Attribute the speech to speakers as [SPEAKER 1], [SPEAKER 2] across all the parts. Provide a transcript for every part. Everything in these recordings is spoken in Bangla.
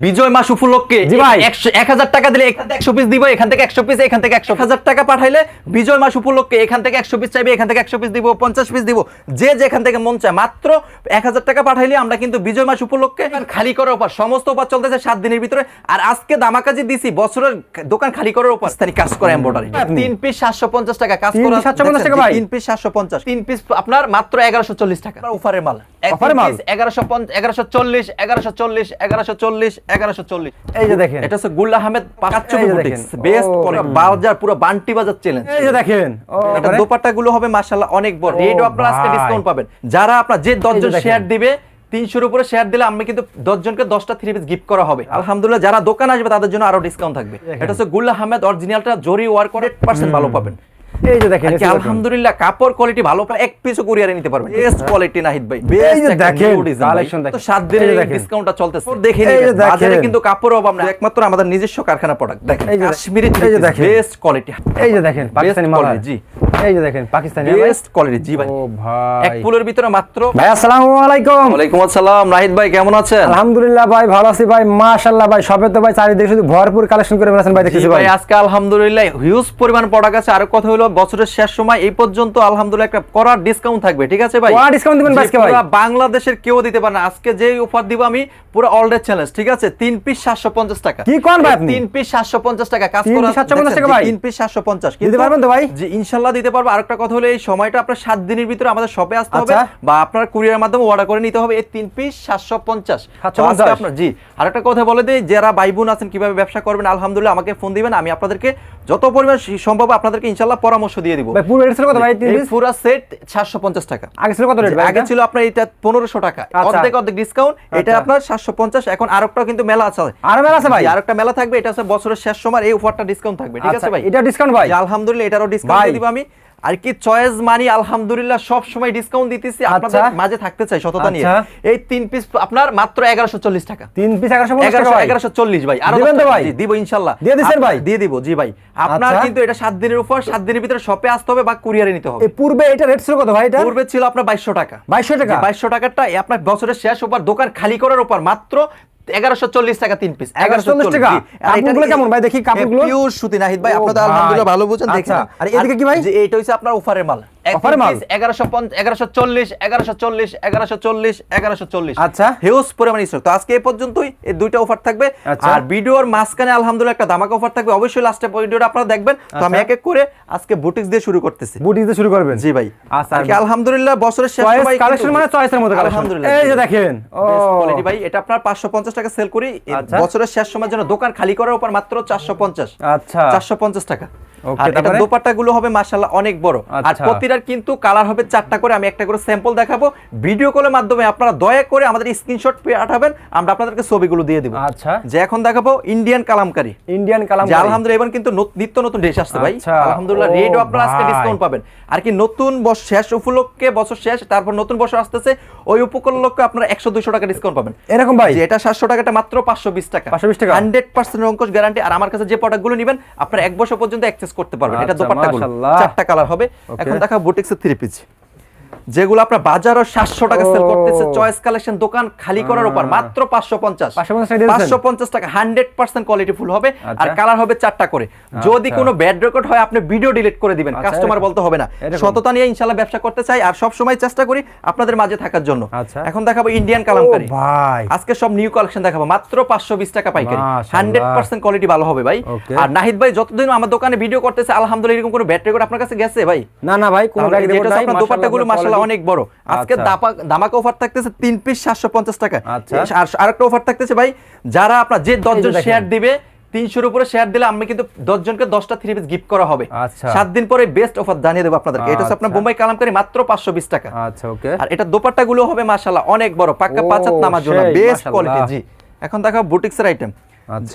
[SPEAKER 1] বিজয় মাস উপলক্ষে
[SPEAKER 2] জি ভাই।
[SPEAKER 1] এক হাজার টাকা দিলে এখান থেকে একশো পিস দিব এখান থেকে একশো পিস এখান থেকে একশো হাজার টাকা পাঠাইলে বিজয় মাস উপলক্ষে এখান থেকে একশো পিস চাইবে এখান থেকে একশো পিস দিব পঞ্চাশ পিস দিব। যে যেখান থেকে মন চায়। মাত্র এক হাজার টাকা পাঠাইলে আমরা কিন্তু বিজয় মাস উপলক্ষে খালি করার উপর সমস্ত উপর চলতেছে সাত দিনের ভিতরে। আর আজকে দামাকাজি দিছি বছরের দোকান খালি করার উপর স্থানীয় কাজ করে এম্বয়ডারি তিন পিস সাতশো পঞ্চাশ টাকা কাজ করে
[SPEAKER 2] piece 750 টাকা ভাই?
[SPEAKER 1] তিন পিস সাতশো পঞ্চাশ। তিন পিস আপনার মাত্র এগারোশো চল্লিশ টাকা। অফারের মাল।
[SPEAKER 2] অফারের মাল?
[SPEAKER 1] এগারোশো এগারোশো চল্লিশ এগারোশো চল্লিশ এগারোশো চল্লিশ এগারোশো চল্লিশ।
[SPEAKER 2] এই যে দেখেন।
[SPEAKER 1] এটা হচ্ছে গুল্লা আহমেদ পাকাচ্চু বুটিক্স বেস্ট বাজার পুরো বান্টি বাজার চ্যালেঞ্জ
[SPEAKER 2] এই যে দেখেন।
[SPEAKER 1] এটা দোপাট্টা গুলো হবে মাশাআল্লাহ অনেক বড়। রেটও আপনারা আজকে ডিসকাউন্ট পাবেন। যারা আপনার যে দশজন
[SPEAKER 2] দেখেন।
[SPEAKER 1] শেয়ার দিবে তিনশোর উপরে শেয়ার দিলে আমি কিন্তু দশটা থ্রি পিস গিফট করা হবে। আলহামদুলিল্লাহ যারা দোকান আসবে তাদের জন্য আরও ডিসকাউন্ট থাকবে। এটা হচ্ছে গুল্লা আহমেদ অরিজিনালটা জরি ওয়ার্ক পার্সেন্ট ভালো পাবেন।
[SPEAKER 2] এই যে দেখেন।
[SPEAKER 1] আলহামদুলিল্লাহ কাপড় কোয়ালিটি ভালো এক পিসও কুরিয়ারে নিতে পারবেন। বেস্ট কোয়ালিটি নাহিদ ভাই।
[SPEAKER 2] এই যে দেখেন, collection দেখেন।
[SPEAKER 1] তো সাত
[SPEAKER 2] এই
[SPEAKER 1] দিনের ডিসকাউন্টটা চলতেছে। দেখে বাজারে কিন্তু কাপড় অভাব না একমাত্র আমাদের নিজস্ব কারখানা প্রোডাক্ট দেখেন। কাশ্মীরি
[SPEAKER 2] এই যে দেখেন।
[SPEAKER 1] বেস্ট কোয়ালিটি
[SPEAKER 2] এই যে দেখেন পাকিস্তানি মাল।
[SPEAKER 1] জি।
[SPEAKER 2] এই যে দেখেন পাকিস্তানি
[SPEAKER 1] বেস্ট কোয়ালিটি জি ভাই।
[SPEAKER 2] ও ভাই।
[SPEAKER 1] এক ফুলের ভিতরে মাত্র
[SPEAKER 2] ভাই আসসালামু আলাইকুম।
[SPEAKER 1] ওয়ালাইকুম আসসালাম। নাহিদ ভাই কেমন আছেন?
[SPEAKER 2] আলহামদুলিল্লাহ ভাই ভালো আছি ভাই। মাশাআল্লাহ ভাই সবে তো ভাই চারিদিকে শুধু ভরপুর কালেকশন করে ভাই
[SPEAKER 1] ভাই।
[SPEAKER 2] ভাই
[SPEAKER 1] আজকে আলহামদুলিল্লাহ হিউজ পরিমাণ প্রোডাক্ট আছে। আর কথা হলো বছরের শেষ সময় এই পর্যন্ত আলহামদুলিল্লাহ একটা করার ডিসকাউন্ট থাকবে ঠিক আছে ভাই?
[SPEAKER 2] কড়া discount দিবেন আজকে ভাই?
[SPEAKER 1] বাংলাদেশের কেউ দিতে পারে না। আজকে যে অফার দিব আমি পুরো অল ডে চ্যালেঞ্জ ঠিক আছে? তিন পিস সাতশো পঞ্চাশ টাকা।
[SPEAKER 2] কি কোন ভাই আপনি?
[SPEAKER 1] তিন পিস সাতশো পঞ্চাশ টাকা কাজ করা
[SPEAKER 2] 750 টাকা ভাই?
[SPEAKER 1] তিন পিস সাতশো পঞ্চাশ।
[SPEAKER 2] দিতে পারবেন তো ভাই?
[SPEAKER 1] জি ইনশাল্লাহ দিতে পারব। আরেকটা কথা হলো এই সময়টা আপনার সাত দিনের ভিতরে আমাদের শপে আসতে হবে
[SPEAKER 2] আচ্ছা।
[SPEAKER 1] বা আপনার কুরিয়ার মাধ্যমে অর্ডার করে নিতে হবে। এই তিন পিস সাতশো পঞ্চাশ।
[SPEAKER 2] 750
[SPEAKER 1] আপনার জি আরেকটা কথা বলে দিই যারা ভাই বোন আছেন কীভাবে ব্যবসা করবেন আলহামদুলিল্লাহ আমাকে ফোন দিবেন। আমি আপনাদেরকে যত পরিমাণ সম্ভব আপনাদেরকে ইনশাল্লাহ পরামর্শ দিয়ে দিব।
[SPEAKER 2] ভাই পুরো রেট ছিল কত ভাই? পিস
[SPEAKER 1] সেট সাতশো পঞ্চাশ টাকা।
[SPEAKER 2] আগে ছিল কত রেট ভাই
[SPEAKER 1] আগে ছিল আপনার এটা 1500 টাকা।
[SPEAKER 2] আচ্ছা।
[SPEAKER 1] অর্ধেক অর্ধেক ডিসকাউন্ট এটা
[SPEAKER 2] আচ্ছা।
[SPEAKER 1] আপনার সাতশো পঞ্চাশ এখন আরেকটা কিন্তু মেলা আছে।
[SPEAKER 2] আর মেলা আছে ভাই?
[SPEAKER 1] আরেকটা মেলা থাকবে এটা হচ্ছে বছরের শেষ সময় এই অফারটা ডিসকাউন্ট থাকবে ঠিক আছে
[SPEAKER 2] আচ্ছা,
[SPEAKER 1] ভাই?
[SPEAKER 2] এটা ডিসকাউন্ট ভাই?
[SPEAKER 1] আলহামদুলিল্লাহ এটারও ডিসকাউন্ট। দিয়ে দিব আমি। আর কি চয়েস মানি আলহামদুলিল্লাহ সব সময় ডিসকাউন্ট দিতেছি। আপনাদের
[SPEAKER 2] আচ্ছা।
[SPEAKER 1] মাঝে থাকতে চাই সততা নিয়ে।
[SPEAKER 2] আচ্ছা।
[SPEAKER 1] এই তিন পিস আপনার মাত্র এগারোশো চল্লিশ টাকা।
[SPEAKER 2] তিন পিস এগারোশো পঞ্চাশ টাকা
[SPEAKER 1] এগারোশো
[SPEAKER 2] ভাই।
[SPEAKER 1] আরও
[SPEAKER 2] দিবেন তো ভাই?
[SPEAKER 1] জি, দিব ইনশাল্লাহ।
[SPEAKER 2] দিয়ে
[SPEAKER 1] আপনার-
[SPEAKER 2] ভাই?
[SPEAKER 1] দিয়ে দিব জি ভাই। আপনার
[SPEAKER 2] আচ্ছা।
[SPEAKER 1] কিন্তু এটা সাত দিনের উপর সাত দিনের ভিতরে শপে আসতে হবে বা কুরিয়ারে নিতে হবে।
[SPEAKER 2] পূর্বে এটা রেট ছিল কত ভাই এটা?
[SPEAKER 1] পূর্বে ছিল আপনার বাইশশো টাকা।
[SPEAKER 2] বাইশশো টাকা?
[SPEAKER 1] বাইশশো টাকাটা এই আপনার বছরের শেষ ওপর দোকান খালি করার উপর মাত্র এগারোশো চল্লিশ টাকা তিন পিস
[SPEAKER 2] 1140 টাকা? কাপড়গুলো কেমন ভাই? দেখি কাপড়গুলো।
[SPEAKER 1] পিওর সুতি নাহিদ ভাই আপনাদের আলহামদুলিল্লাহ ভালো বুঝেন দেখেন
[SPEAKER 2] আচ্ছা। আর এদিকে কি ভাই?
[SPEAKER 1] এটা হচ্ছে আপনার অফারের মাল
[SPEAKER 2] অফারের মাল?
[SPEAKER 1] এগারোশো এগারোশো চল্লিশ এগারোশো চল্লিশ এগারোশো চল্লিশ এগারোশো চল্লিশ।
[SPEAKER 2] আচ্ছা।
[SPEAKER 1] হিউজ পরিমাণ স্টক তো আজকে এই পর্যন্তই। এই দুইটা অফার থাকবে।
[SPEAKER 2] আচ্ছা।
[SPEAKER 1] আর ভিডিওর মাঝখানে আলহামদুলিল্লাহ একটা ধামাকা অফার থাকবে। অবশ্যই লাস্টে ভিডিওটা আপনারা দেখবেন। তো আমি
[SPEAKER 2] আচ্ছা।
[SPEAKER 1] এক এক করে আজকে বুটিক্স দিয়ে শুরু করতেছি।
[SPEAKER 2] বুটি দিতে শুরু করবেন?
[SPEAKER 1] জি ভাই।
[SPEAKER 2] আচ্ছা।
[SPEAKER 1] আলহামদুলিল্লাহ বছরের শেষ
[SPEAKER 2] কালেকশন মানে চয়েসের মধ্যে
[SPEAKER 1] আলহামদুলিল্লাহ।
[SPEAKER 2] এই যে দেখেন। ও।
[SPEAKER 1] কোয়ালিটি ভাই এটা আপনার 550 টাকা সেল করি। বছরের শেষ সময়ের জন্য দোকান খালি করার উপর মাত্র 450
[SPEAKER 2] আচ্ছা।
[SPEAKER 1] 450 টাকা। আর এটা দোপাট্টা গুলো হবে মাশাআল্লাহ অনেক বড়। আর
[SPEAKER 2] আচ্ছা।
[SPEAKER 1] প্রতিটার কিন্তু কালার হবে চারটা করে। আমি একটা করে স্যাম্পল দেখাবো। ভিডিও কলের মাধ্যমে আপনারা দয়া করে আমাদের স্ক্রিনশট পাঠাবেন। আমরা আপনাদেরকে ছবিগুলো দিয়ে দিব।
[SPEAKER 2] আচ্ছা।
[SPEAKER 1] যে এখন দেখাবো ইন্ডিয়ান কালামকারী
[SPEAKER 2] ইন্ডিয়ান কালাম
[SPEAKER 1] আলহামদুলিল্লাহ এবার কিন্তু নিত্য নতুন ড্রেস আসছে ভাই।
[SPEAKER 2] আচ্ছা,
[SPEAKER 1] আলহামদুলিল্লাহ রেটও আপনারা আজকে ডিসকাউন্ট পাবেন। আর কি নতুন বছর শেষ উপলক্ষে বছর শেষ তারপর নতুন বছর আসতেছে ওই উপলক্ষে আপনারা একশো দুইশো টাকা ডিসকাউন্ট পাবেন।
[SPEAKER 2] এরকম ভাই?
[SPEAKER 1] যে এটা সাতশো টাকাটা মাত্র পাঁচশো বিশ টাকা।
[SPEAKER 2] 520 টাকা?
[SPEAKER 1] হান্ড্রেড পার্সেন্ট অঙ্কশ গ্যারান্টি আর আমার কাছে যে প্রোডাক্টগুলো নেবেন আপনার এক বছর পর্যন্ত অ্যাক্সেস করতে পারবেন। এটা
[SPEAKER 2] আচ্ছা,
[SPEAKER 1] দোপাট্টা চারটা কালার হবে। এখন দেখা বুটিক্সের থ্রি যেগুলো আপনার বাজারও সাতশো টাকা সেল করতেছে চয়েস কালেকশন দোকান খালি করার উপর মাত্র পাঁচশো পঞ্চাশ।
[SPEAKER 2] 550 টাকা দিয়েছেন?
[SPEAKER 1] পাঁচশো পঞ্চাশ টাকা হান্ড্রেড পার্সেন্ট কোয়ালিটি ফুল হবে আর
[SPEAKER 2] আচ্ছা।
[SPEAKER 1] কালার হবে চারটা করে। যদি কোনো ব্যাড রেকর্ড হয় আপনি ভিডিও ডিলিট করে দিবেন
[SPEAKER 2] আচ্ছা,
[SPEAKER 1] কাস্টমার বলতে হবে না। সততা নিয়ে ইনশাল্লাহ ব্যবসা করতে চাই আর সব সময় চেষ্টা করি আপনাদের মাঝে থাকার জন্য।
[SPEAKER 2] আচ্ছা।
[SPEAKER 1] এখন দেখাবো ইন্ডিয়ান কালামকারী।
[SPEAKER 2] ভাই।
[SPEAKER 1] আজকে সব নিউ কালেকশন দেখাবো মাত্র পাঁচশো বিশ টাকা পাইকারি।
[SPEAKER 2] মাশাআল্লাহ।
[SPEAKER 1] হান্ড্রেড পার্সেন্ট কোয়ালিটি ভালো হবে ভাই। আর নাহিদ ভাই যতদিন আমার দোকানে ভিডিও করতেছে আলহামদুলিল্লাহ এরকম কোনো ব্যাটারি রেকর্ড আপনার কাছে গেছে ভাই?
[SPEAKER 2] না না ভাই কোন
[SPEAKER 1] তাহলে
[SPEAKER 2] ব্যাগ
[SPEAKER 1] যেটা অনেক বড়। আজকে
[SPEAKER 2] আচ্ছা।
[SPEAKER 1] অফার থাকতেছে তিন পিস সাতশো পঞ্চাশ টাকা।
[SPEAKER 2] আচ্ছা।
[SPEAKER 1] আর আরেকটা অফার থাকতেছে ভাই যারা আপনার যে দশজন শেয়ার দিবে তিনশোর উপরে শেয়ার দিলে আমি কিন্তু দশ জনকে দশটা থ্রি পিস গিফট করা হবে।
[SPEAKER 2] আচ্ছা।
[SPEAKER 1] সাত দিন পরে বেস্ট অফার জানিয়ে দেবো আপনাদেরকে। এটা হচ্ছে আপনার। বোম্বাই কালামকারি মাত্র পাঁচশো বিশ টাকা।
[SPEAKER 2] আচ্ছা ওকে।
[SPEAKER 1] আর এটা দোপাট্টা গুলো হবে মাশাআল্লাহ অনেক বড়। পাক্কা পাঁচাত নামার জন্য বেস্ট কোয়ালিটি জি। এখন দেখো বুটিক্সের আইটেম।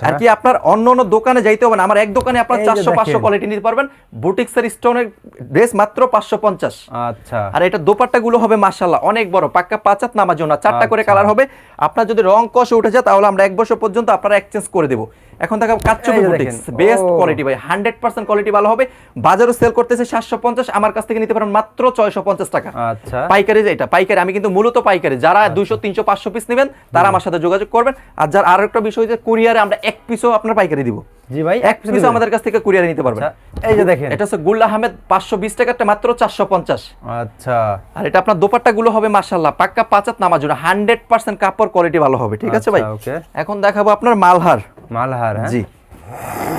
[SPEAKER 1] আর কি আপনার অন্য অন্য দোকানে যাইতে হবে না আমার এক দোকানে আপনার চারশো পাঁচশো কোয়ালিটি নিতে পারবেন বুটিক্সের স্টোনের ড্রেস মাত্র পাঁচশো পঞ্চাশ।
[SPEAKER 2] আচ্ছা।
[SPEAKER 1] আর এটা দোপাট্টা গুলো হবে মাসাল্লাহ অনেক বড় পাক্কা পাঁচাত নামার জন্য চারটা করে
[SPEAKER 2] আচ্ছা।
[SPEAKER 1] কালার হবে। আপনার যদি রং কষে উঠে যায় তাহলে আমরা এক বছর পর্যন্ত আপনারা এক্সচেঞ্জ করে দেবো। এখন দেখো কাচ্চুপি বুটিক্স বেস্ট। কোয়ালিটি ভাই হান্ড্রেড পার্সেন্ট কোয়ালিটি ভালো হবে। বাজারও সেল করতেছে সাতশো পঞ্চাশ আমার কাছ থেকে নিতে পারেন মাত্র ছয়শো পঞ্চাশ টাকা।
[SPEAKER 2] আচ্ছা।
[SPEAKER 1] পাইকারি যে এটা পাইকারি আমি কিন্তু মূলত পাইকারি। যারা দুইশো তিনশো পাঁচশো পিস নেবেন তারা আমার সাথে যোগাযোগ করবেন। আর যার আরও একটা বিষয় যে কুরিয়ারে আমরা এক পিসও আপনার পাইকারি দিব।
[SPEAKER 2] জি ভাই
[SPEAKER 1] এক পিসও আমাদের কাছ থেকে কুরিয়ারে নিতে পারবেন।
[SPEAKER 2] আচ্ছা, এই যে দেখেন।
[SPEAKER 1] এটা হচ্ছে আহমেদ পাঁচশো বিশ টাকাটা মাত্র চারশো পঞ্চাশ।
[SPEAKER 2] আচ্ছা।
[SPEAKER 1] আর এটা আপনার দোপাট্টা গুলো হবে পাক্কা পাঁচাত হান্ড্রেড পার্সেন্ট কাপড় কোয়ালিটি ভালো হবে ঠিক আছে ভাই?
[SPEAKER 2] আচ্ছা,
[SPEAKER 1] এখন দেখাবো আপনার মালহার।
[SPEAKER 2] মালহার হ্যাঁ?
[SPEAKER 1] জি।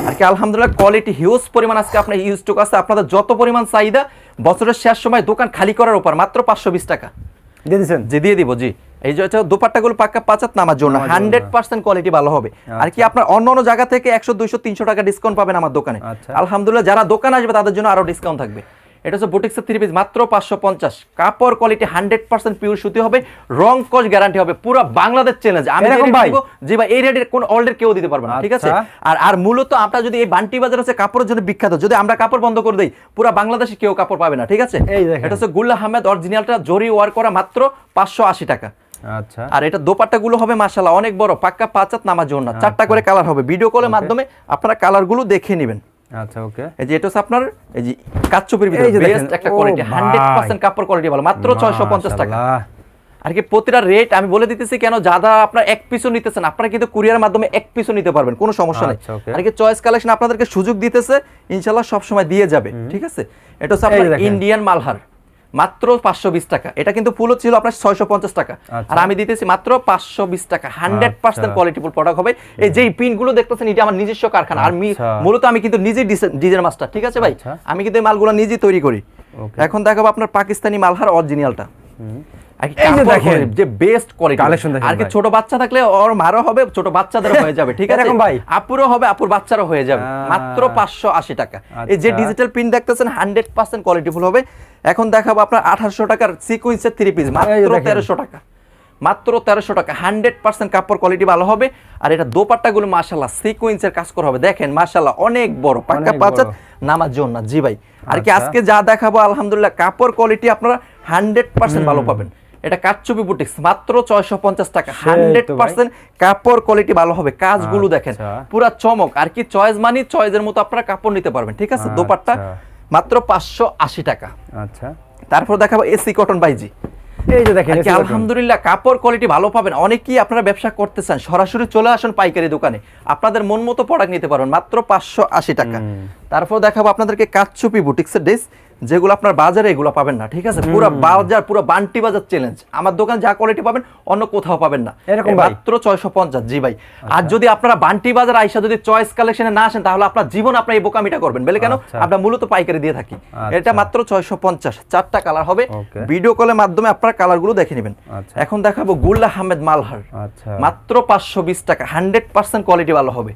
[SPEAKER 1] আর কি আলহামদুলিল্লাহ কোয়ালিটি হিউজ পরিমাণ আজকে আপনার ইউজ স্টক আছে। আপনাদের যত পরিমাণ চাহিদা বছরের শেষ সময় দোকান খালি করার উপর মাত্র পাঁচশো বিশ টাকা।
[SPEAKER 2] দিয়ে দিচ্ছেন?
[SPEAKER 1] জি দিয়ে দিব জি। এই যে দোপাট্টাগুলো পাক্কা পাঁচাত নামার জন্য
[SPEAKER 2] জন্য।
[SPEAKER 1] হান্ড্রেড পার্সেন্ট কোয়ালিটি ভালো হবে। আর কি আপনার অন্য অন্য জায়গা থেকে একশো দুইশো তিনশো টাকা ডিসকাউন্ট পাবেন আমার দোকানে।
[SPEAKER 2] আচ্ছা।
[SPEAKER 1] আলহামদুলিল্লাহ যারা দোকান আসবে তাদের জন্য আরও ডিসকাউন্ট থাকবে। এটা হচ্ছে বুটিক্সের থ্রি পিস মাত্র পাঁচশো পঞ্চাশ। কাপড় কোয়ালিটি হান্ড্রেড পার্সেন্ট পিওর সুতি হবে রং কস গ্যারান্টি হবে পুরো বাংলাদেশ চ্যালেঞ্জ আমি rate
[SPEAKER 2] ভাই?
[SPEAKER 1] জি ভাই এই রেটের কোন কেউ দিতে পারবে না ঠিক আছে?
[SPEAKER 2] আচ্ছা।
[SPEAKER 1] আর আর মূলত আমরা যদি এই বান্টি বাজার হচ্ছে কাপড়ের জন্য বিখ্যাত যদি আমরা কাপড় বন্ধ করে দেই পুরো বাংলাদেশে কেউ কাপড় পাবে না ঠিক আছে? এটা হচ্ছে গুল্লা আহমেদ অরিজিনালটা জরি ওয়ার করা মাত্র পাঁচশো আশি টাকা।
[SPEAKER 2] আচ্ছা।
[SPEAKER 1] আর এটা দোপাট্টা গুলো হবে মাশাল্লাহ অনেক বড় পাক্কা পাঁচাত নামার জন্য চারটা করে কালার হবে। ভিডিও কলের মাধ্যমে আপনারা কালারগুলো দেখে নেবেন।
[SPEAKER 2] আচ্ছা ওকে।
[SPEAKER 1] এই যে এটা হচ্ছে আপনার এই যে কাচ্চুপির ভিতরে বেস্ট একটা কোয়ালিটি
[SPEAKER 2] ভাই।
[SPEAKER 1] হান্ড্রেড পার্সেন্ট কাপড় কোয়ালিটি ভালো মাত্র ছয়শো পঞ্চাশ টাকা। আর কি প্রতিটা রেট আমি বলে দিতেছি কেন যারা আপনার এক পিসও নিতেছেন আপনারা কিন্তু কুরিয়ার মাধ্যমে এক পিসও নিতে পারবেন কোনো সমস্যা নেই।
[SPEAKER 2] আচ্ছা,
[SPEAKER 1] আর কি চয়েস কালেকশন আপনাদেরকে সুযোগ দিতেছে ইনশাল্লাহ সব সময় দিয়ে যাবে ঠিক আছে? এটা হচ্ছে আপনার ইন্ডিয়ান মালহার। মাত্র পাঁচশো বিশ টাকা। এটা কিন্তু ফুল ছিল আপনার ছয়শো পঞ্চাশ টাকা।
[SPEAKER 2] আচ্ছা।
[SPEAKER 1] আর আমি দিতেছি মাত্র পাঁচশো বিশ টাকা। Hundred percent
[SPEAKER 2] quality
[SPEAKER 1] qualityful product হবে। এই যে পিনগুলো দেখতেছেন এটা আমার নিজস্ব কারখানা। আর
[SPEAKER 2] আচ্ছা।
[SPEAKER 1] মূলত আমি কিন্তু নিজে ডিজাইন মাস্টার ঠিক আছে ভাই?
[SPEAKER 2] আচ্ছা।
[SPEAKER 1] আমি কিন্তু এই মালগুলো নিজেই তৈরি করি। এখন দেখাবো আপনার পাকিস্তানি মালহার অরিজিনালটা
[SPEAKER 2] যে
[SPEAKER 1] বেস্ট কোয়ালিটি আর কি ছোট বাচ্চা থাকলে ওর মারও হবে ছোট বাচ্চাদের হয়ে যাবে ঠিক আছে?
[SPEAKER 2] ভাই?
[SPEAKER 1] আপুরও হবে আপুর বাচ্চারও হয়ে যাবে। মাত্র পাঁচশো আশি টাকা। এই যে
[SPEAKER 2] আচ্ছা।
[SPEAKER 1] ডিজিটাল প্রিন্ট দেখতেছেন হান্ড্রেড পার্সেন্ট কোয়ালিটিফুল হবে। এখন দেখাবো আপনার আঠারোশো টাকার সিকুয়েন্সের থ্রি পিস মাত্র তেরোশো টাকা। মাত্র তেরোশো টাকা হান্ড্রেড পার্সেন্ট কাপড় কোয়ালিটি ভালো হবে। আর এটা দোপাট্টাগুলো মাশাল্লাহ সিকুয়েন্সের কাজ করা হবে। দেখেন অনেক বড় পাক্কা
[SPEAKER 2] অনেক
[SPEAKER 1] পাঁচাত নামার জন্য জি ভাই। আর কি
[SPEAKER 2] আচ্ছা।
[SPEAKER 1] আজকে যা দেখাবো আলহামদুলিল্লাহ কাপড় কোয়ালিটি আপনারা হান্ড্রেড পার্সেন্ট ভালো পাবেন। এটা কাচ্চুপি বুটিক্স মাত্র ছয়শো পঞ্চাশ টাকা হান্ড্রেড পার্সেন্ট কাপড় কোয়ালিটি ভালো হবে কাজগুলো দেখেন
[SPEAKER 2] আচ্ছা।
[SPEAKER 1] পুরা চমক আর কি চয়েস মানি চয়েসের মতো আপনারা কাপড় নিতে পারবেন ঠিক আছে?
[SPEAKER 2] আচ্ছা।
[SPEAKER 1] দোপাট্টা মাত্র পাঁচশো আশি টাকা।
[SPEAKER 2] আচ্ছা।
[SPEAKER 1] তারপর দেখাবো এসি কটন বাইজি
[SPEAKER 2] এই যে দেখেন দেখুন।
[SPEAKER 1] আলহামদুলিল্লাহ কাপড় কোয়ালিটি ভালো পাবেন। অনেকেই আপনারা ব্যবসা করতে চান সরাসরি চলে আসুন পাইকারি দোকানে। আপনাদের মন মতো প্রোডাক্ট নিতে পারবেন মাত্র পাঁচশো আশি টাকা। তারপর দেখাবো আপনাদেরকে কাচ্চুপি বুটিক্সের ড্রেস যেগুলো আপনার বাজারে এগুলো পাবেন না ঠিক আছে? পুরো বাজার পুরো বান্টি বাজার চ্যালেঞ্জ আমার দোকান যা কোয়ালিটি পাবেন অন্য কোথাও পাবেন না।
[SPEAKER 2] এরকম
[SPEAKER 1] মাত্র ছয়শো পঞ্চাশ জি ভাই। আর যদি আপনারা বান্টি বাজার আইসা যদি চয়েস কালেকশনে না আসেন তাহলে আপনার জীবন আপনার এই বোকামিটা করবেন। বলে কেন?
[SPEAKER 2] আচ্ছা।
[SPEAKER 1] আমরা মূলত পাইকারি দিয়ে থাকি।
[SPEAKER 2] আচ্ছা।
[SPEAKER 1] এটা মাত্র ছয়শো পঞ্চাশ চারটা কালার হবে। ভিডিও কলের মাধ্যমে আপনারা কালারগুলো দেখে নেবেন।
[SPEAKER 2] আচ্ছা।
[SPEAKER 1] এখন দেখাবো গুল্লা আহমেদ মালহার।
[SPEAKER 2] আচ্ছা।
[SPEAKER 1] মাত্র পাঁচশো বিশ টাকা হান্ড্রেড পার্সেন্ট কোয়ালিটি ভালো হবে।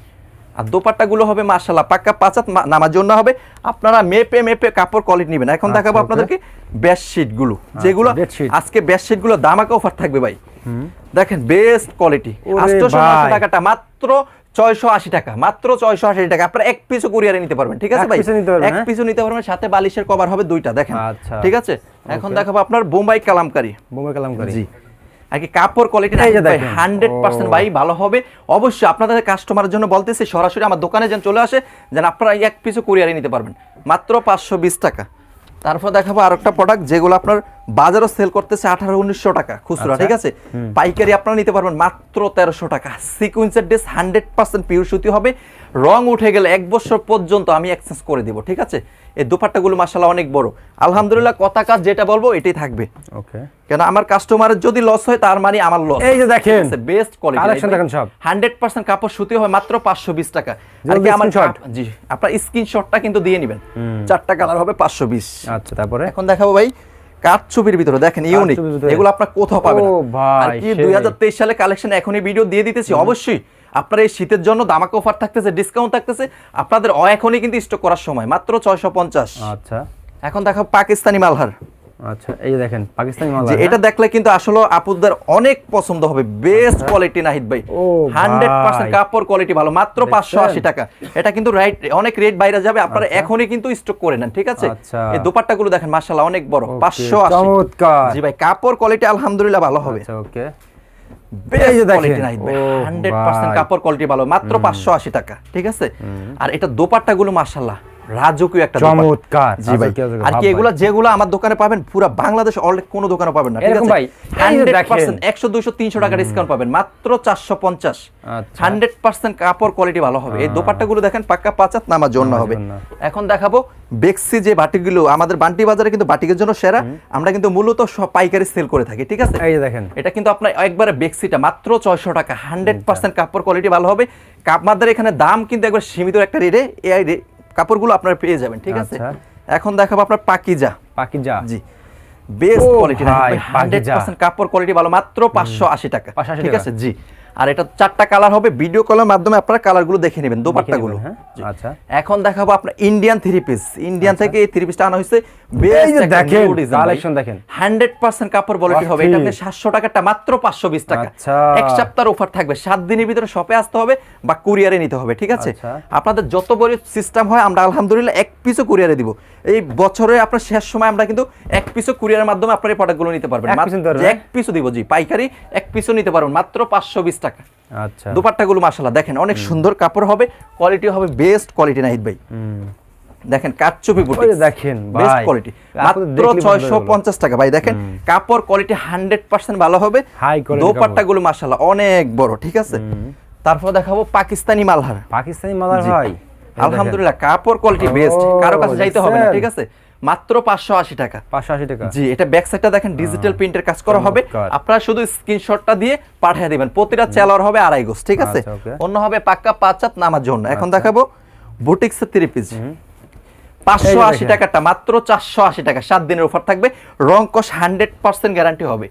[SPEAKER 1] আর দোপাট্টাগুলো হবে মাশাল্লাহ পাক্কা পাঁচাত নামার জন্য হবে। আপনারা মেপে মেপে কাপড় কোয়ালিটি নেবেন। এখন
[SPEAKER 2] আচ্ছা,
[SPEAKER 1] দেখাবো আপনাদেরকে বেডশিটগুলো যেগুলো আজকে বেডশিটগুলো দামাকা অফার থাকবে ভাই। দেখেন বেস্ট কোয়ালিটি টাকাটা মাত্র ছয়শো আশি টাকা মাত্র ছয়শো আশি টাকা। আপনারা এক পিসও কুরিয়ারে নিতে পারবেন ঠিক আছে
[SPEAKER 2] এক
[SPEAKER 1] ভাই?
[SPEAKER 2] ও নিতে পারবেন,
[SPEAKER 1] এক
[SPEAKER 2] হ্যাঁ?
[SPEAKER 1] পিসও নিতে পারবেন সাথে বালিশের কভার হবে দুইটা দেখেন।
[SPEAKER 2] আচ্ছা।
[SPEAKER 1] ঠিক আছে? এখন দেখাবো আপনার বোম্বাই কালামকারী।
[SPEAKER 2] বোমে কালাম করি
[SPEAKER 1] জি। আর কি কাপড় কোয়ালিটি। Hundred percent. ভাই ভালো হবে অবশ্যই আপনাদের কাস্টমারের জন্য বলতেছি সরাসরি আমার দোকানে যেন চলে আসে যেন আপনারা এক পিছু কুরিয়ারে নিতে পারবেন মাত্র পাঁচশো বিশ টাকা তারপর দেখাবো আর একটা প্রোডাক্ট যেগুলো আপনার বাজারও সেল করতেছে আঠারো উনিশশো টাকা খুচরা
[SPEAKER 2] আচ্ছা।
[SPEAKER 1] ঠিক আছে? পাইকারি আপনারা নিতে পারবেন মাত্র তেরোশো টাকা। সিকুয়েন্সের ড্রেস হান্ড্রেড পার্সেন্ট পিওর সুতি হবে। রং উঠে গেলে এক বছর পর্যন্ত আমি এক্সচেঞ্জ করে দিব ঠিক আছে? এই দোপাট্টাগুলো মাসাল্লাহ অনেক বড়। আলহামদুলিল্লাহ কথা কাজ যেটা বলব এটাই থাকবে।
[SPEAKER 2] ওকে
[SPEAKER 1] কেন আমার কাস্টমারের যদি লস হয় তার মানে আমার লস
[SPEAKER 2] এই যে দেখেন।
[SPEAKER 1] বেস্ট কোয়ালিটি
[SPEAKER 2] দেখেন সব।
[SPEAKER 1] হান্ড্রেড পার্সেন্ট কাপড় সুতি হয় মাত্র পাঁচশো বিশ টাকা। আর কি আমার। জি আপনার স্ক্রিনশটটা কিন্তু দিয়ে নেবেন। চারটা কালার হবে পাঁচশো বিশ।
[SPEAKER 2] আচ্ছা তারপরে?
[SPEAKER 1] এখন দেখাবো ভাই কাঠ ছবির ভিতরে দেখেন ইউনিক এগুলো আপনার কোথাও পাবেন আর কি
[SPEAKER 2] সেই।
[SPEAKER 1] দুই হাজার তেইশ সালে কালেকশন এখনই ভিডিও দিয়ে দিতেছি। অবশ্যই আপনার এই শীতের জন্য দামাক অফার থাকতেছে ডিসকাউন্ট থাকতেছে। আপনাদের এখনই কিন্তু স্টক করার সময় মাত্র ছয়শো পঞ্চাশ।
[SPEAKER 2] আচ্ছা।
[SPEAKER 1] এখন দেখো পাকিস্তানি মালহার।
[SPEAKER 2] আচ্ছা এই দেখেন পাকিস্তানি মাল
[SPEAKER 1] এটা দেখলে কিন্তু আসলে আপুদের অনেক পছন্দ হবে। বেস্ট কোয়ালিটি নাহিদ ভাই।
[SPEAKER 2] আচ্ছা। ও
[SPEAKER 1] হান্ড্রেড পার্সেন্ট
[SPEAKER 2] ভাই।
[SPEAKER 1] কাপড় কোয়ালিটি ভালো মাত্র
[SPEAKER 2] দেখছেন?
[SPEAKER 1] পাঁচশো আশি টাকা। এটা কিন্তু রাইট অনেক রেট বাইরে যাবে আপনারা এখনই কিন্তু স্টক করে নেন ঠিক আছে?
[SPEAKER 2] আচ্ছা।
[SPEAKER 1] এই দোপাট্টা গুলো দেখেন মার্শাল্লাহ অনেক বড়
[SPEAKER 2] Okay,
[SPEAKER 1] পাঁচশো আশি।
[SPEAKER 2] চমৎকার।
[SPEAKER 1] জি ভাই কাপড় কোয়ালিটি আলহামদুলিল্লাহ ভালো হবে।
[SPEAKER 2] আচ্ছা ওকে।
[SPEAKER 1] কাপড় কোয়ালিটি ভালো মাত্র পাঁচশো আশি টাকা ঠিক আছে? আর এটা দোপাট্টা গুলো মার্শাল্লাহ রাজকীয় একটা
[SPEAKER 2] চমৎকার।
[SPEAKER 1] জি ভাই। আর কি এগুলো যেগুলো আমার দোকানে পাবেন পুরো বাংলাদেশ অলরেডি কোনো দোকানে পাবেন না ঠিক আছে?
[SPEAKER 2] ভাই, দেখেন।
[SPEAKER 1] 100% 100 200 300 টাকা ডিসকাউন্ট পাবেন মাত্র 450
[SPEAKER 2] আচ্ছা।
[SPEAKER 1] 100% কাপড় কোয়ালিটি ভালো হবে। এই দোপাট্টাগুলো দেখেন পাক্কা পাঁচাত নামার জন্য হবে। এখন দেখাবো বেক্সি যে বাটিকগুলো আমাদের বান্টি বাজারে কিন্তু বাটিকের জন্য সেরা। আমরা কিন্তু মূলত সব পাইকারি সেল করে থাকি ঠিক আছে?
[SPEAKER 2] এই দেখেন।
[SPEAKER 1] এটা কিন্তু আপনার একবারে বেক্সিটা মাত্র ছয়শো টাকা। হান্ড্রেড পার্সেন্ট কাপড় কোয়ালিটি ভালো হবে। কাপমাদের এখানে দাম কিন্তু একবার সীমিত একটা রেটে এই রে- কাপড়গুলো আপনারা পেয়ে যাবেন ঠিক আছে?
[SPEAKER 2] আচ্ছা।
[SPEAKER 1] এখন দেখাবো আপনার পাকিজা।
[SPEAKER 2] পাকিজা।
[SPEAKER 1] জি। বেস্ট কোয়ালিটি
[SPEAKER 2] ভাই,
[SPEAKER 1] হান্ড্রেড
[SPEAKER 2] পাকিজা।
[SPEAKER 1] পার্সেন্ট কাপড় কোয়ালিটি ভালো মাত্র পাঁচশো আশি টাকা
[SPEAKER 2] 580
[SPEAKER 1] ঠিক আছে? জি। আর এটা চারটা কালার হবে ভিডিও কলের মাধ্যমে আপনারা কালারগুলো দেখে নেবেন দোপাট্টাগুলো
[SPEAKER 2] হ্যাঁ। আচ্ছা।
[SPEAKER 1] এখন দেখাবো আপনার ইন্ডিয়ান থ্রি পিস ইন্ডিয়ান থেকে এই থ্রি পিসটা আনা হয়েছে।
[SPEAKER 2] এই দেখেন, collection দেখেন।
[SPEAKER 1] হান্ড্রেড পার্সেন্ট কাপড় কোয়ালিটি হবে। এটা। আপনি সাতশো টাকাটা মাত্র পাঁচশো বিশ টাকা।
[SPEAKER 2] আচ্ছা।
[SPEAKER 1] এক সপ্তাহের অফার থাকবে। সাত দিনের ভিতরে শপে আসতে হবে বা কুরিয়ারে নিতে হবে ঠিক আছে?
[SPEAKER 2] আচ্ছা।
[SPEAKER 1] আপনাদের যত বড় সিস্টেম হয় আমরা আলহামদুলিল্লাহ এক পিসও কুরিয়ারে দিব। এই বছরে আপনার শেষ সময় আমরা কিন্তু এক পিসও কুরিয়ারের মাধ্যমে আপনার এই প্রোডাক্টগুলো নিতে পারবেন।
[SPEAKER 2] এক
[SPEAKER 1] পিসও দিব জি। পাইকারি এক পিসও নিতে পারবেন। মাত্র পাঁচশো বিশ টাকা।
[SPEAKER 2] আচ্ছা।
[SPEAKER 1] দুপাট্টাগুলো মাসাল্লাহ দেখেন অনেক সুন্দর কাপড় হবে কোয়ালিটি হবে বেস্ট কোয়ালিটি নাহিদ ভাই। দেখেন কাটচুপি বুটি
[SPEAKER 2] দেখেন
[SPEAKER 1] বেস্ট কোয়ালিটি মাত্র
[SPEAKER 2] দেখলেই বোঝা
[SPEAKER 1] ছয়শো
[SPEAKER 2] গেলো।
[SPEAKER 1] পঞ্চাশ টাকা ভাই দেখেন কাপড় কোয়ালিটি হান্ড্রেড পার্সেন্ট ভালো হবে।
[SPEAKER 2] High quality
[SPEAKER 1] দোপাট্টাগুলো মাসাল্লাহ অনেক বড় ঠিক আছে? তারপর দেখাবো পাকিস্তানি মালহার।
[SPEAKER 2] পাকিস্তানি মালার
[SPEAKER 1] জি।
[SPEAKER 2] ভাই।
[SPEAKER 1] আলহামদুলিল্লাহ কাপড় কোয়ালিটি বেস্ট কারও কাছে যাইতে হবে না ঠিক আছে? মাত্র পাঁচশো আশি টাকা।
[SPEAKER 2] পাঁচশো আশি টাকা।
[SPEAKER 1] জি এটা ব্যাক সাইডটা দেখেন ডিজিটাল প্রিন্টের কাজ করা হবে। আপনারা শুধু স্ক্রিনশটটা দিয়ে পাঠিয়ে দিবেন। প্রতিটা চেলার হবে আড়াই গোস ঠিক আছে?
[SPEAKER 2] আচ্ছা,
[SPEAKER 1] অন্য হবে পাক্কা পাঁচ চাপ নামার জন্য। এখন
[SPEAKER 2] আচ্ছা।
[SPEAKER 1] দেখাবো বুটিক্সের থ্রি পিস পাঁচশো আশি টাকাটা মাত্র চারশো আশি টাকা। সাত দিনের অফার থাকবে। রং কস হান্ড্রেড পার্সেন্ট গ্যারান্টি হবে।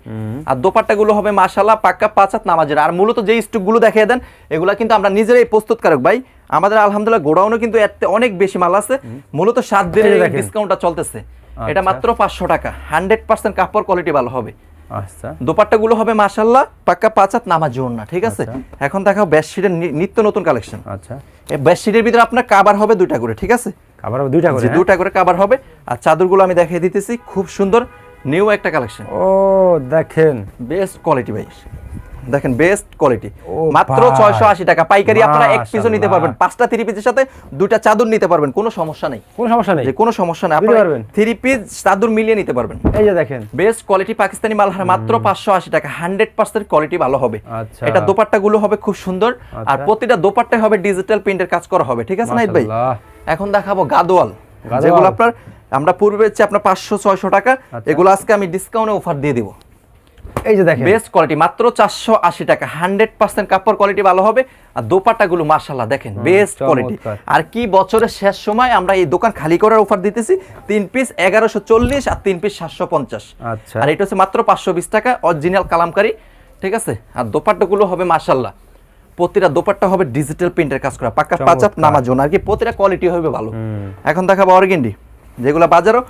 [SPEAKER 1] আর দোপাট্টা গুলো হবে মাসাল্লাহ পাক্কা পাঁচ হাত নামাজের। আর মূলত যে স্টকগুলো দেখিয়ে দেন এগুলা কিন্তু আমরা নিজেরাই প্রস্তুতকারক ভাই। আমাদের আলহামদুলিল্লাহ গোডাউনে কিন্তু এতে অনেক বেশি মাল আছে। মূলত সাত দিনের ডিসকাউন্টটা চলতেছে। এটা
[SPEAKER 2] আচ্ছা।
[SPEAKER 1] মাত্র পাঁচশো টাকা। হান্ড্রেড পার্সেন্ট কাপড় কোয়ালিটি ভালো হবে।
[SPEAKER 2] আচ্ছা।
[SPEAKER 1] দোপাট্টাগুলো হবে মাশাল্লাহ পাক্কা পাঁচ হাত নামাজ না ঠিক আছে?
[SPEAKER 2] আচ্ছা।
[SPEAKER 1] এখন দেখাও বেডশিটের নিত্য নতুন কালেকশন
[SPEAKER 2] আচ্ছা।
[SPEAKER 1] এই বেডশিটের ভিতরে আপনার কাবার হবে দুইটা করে ঠিক আছে?
[SPEAKER 2] আবার দুইটা করে হ্যাঁ?
[SPEAKER 1] দুইটা করে কাবার হবে। আর চাদরগুলো আমি দেখিয়ে দিতেছি খুব সুন্দর নিউ একটা কালেকশন
[SPEAKER 2] ও দেখেন।
[SPEAKER 1] বেস্ট কোয়ালিটি ভাই। দেখেন বেস্ট কোয়ালিটি মাত্র ছয়শো আশি টাকা। পাইকারি আপনারা এক পিসও নিতে পারবেন। পাঁচটা থ্রি পিসের সাথে দুইটা চাদর নিতে পারবেন। কোনো সমস্যা নেই।
[SPEAKER 2] কোনো সমস্যা নেই।
[SPEAKER 1] কোনো সমস্যা নেই।
[SPEAKER 2] পারবেন।
[SPEAKER 1] থ্রি পিস চাদর মিলিয়ে নিতে পারবেন।
[SPEAKER 2] এই যে দেখেন।
[SPEAKER 1] বেস্ট কোয়ালিটি পাকিস্তানি মালহার মাত্র পাঁচশো আশি টাকা। হান্ড্রেড পার্সেন্ট কোয়ালিটি ভালো হবে।
[SPEAKER 2] আচ্ছা।
[SPEAKER 1] এটা দোপাট্টা গুলো হবে খুব সুন্দর। আর
[SPEAKER 2] আচ্ছা।
[SPEAKER 1] প্রতিটা দোপাট্টায় হবে ডিজিটাল প্রিন্টের কাজ করা হবে। ঠিক আছে নাইট ভাই? এখন দেখাবো গাদোয়াল
[SPEAKER 2] গাদোয়াল।
[SPEAKER 1] যেগুলো আপনার আমরা পূর্বে হচ্ছে আপনার পাঁচশো ছয়শো টাকা।
[SPEAKER 2] আচ্ছা।
[SPEAKER 1] এগুলো আজকে আমি ডিসকাউন্টে অফার দিয়ে দিব।
[SPEAKER 2] এই যে দেখেন।
[SPEAKER 1] বেস্ট কোয়ালিটি মাত্র চারশো আশি টাকা। হান্ড্রেড পার্সেন্ট কাপড় কোয়ালিটি ভালো হবে। আর দোপাট্টা গুলো মার্শাল্লাহ দেখেন বেস্ট কোয়ালিটি আর কি বছরের শেষ সময় আমরা এই দোকান খালি করার অফার দিতেছি? তিন পিস এগারোশো চল্লিশ আর তিন পিস সাতশো পঞ্চাশ।
[SPEAKER 2] আচ্ছা।
[SPEAKER 1] আর এটা হচ্ছে মাত্র পাঁচশো বিশ টাকা অরিজিনাল কালামকারি। ঠিক আছে? আর দোপাট্টাগুলো হবে মার্শাল্লাহ প্রতিটা দোপাট্টা হবে ডিজিটাল প্রিন্টের কাজ করা। পাক্কা পাঁচাপ। নামার জন্য আর কি প্রতিটা কোয়ালিটি হবে ভালো। এখন দেখাবো অর্গেন্ডি যেগুলো বাজারও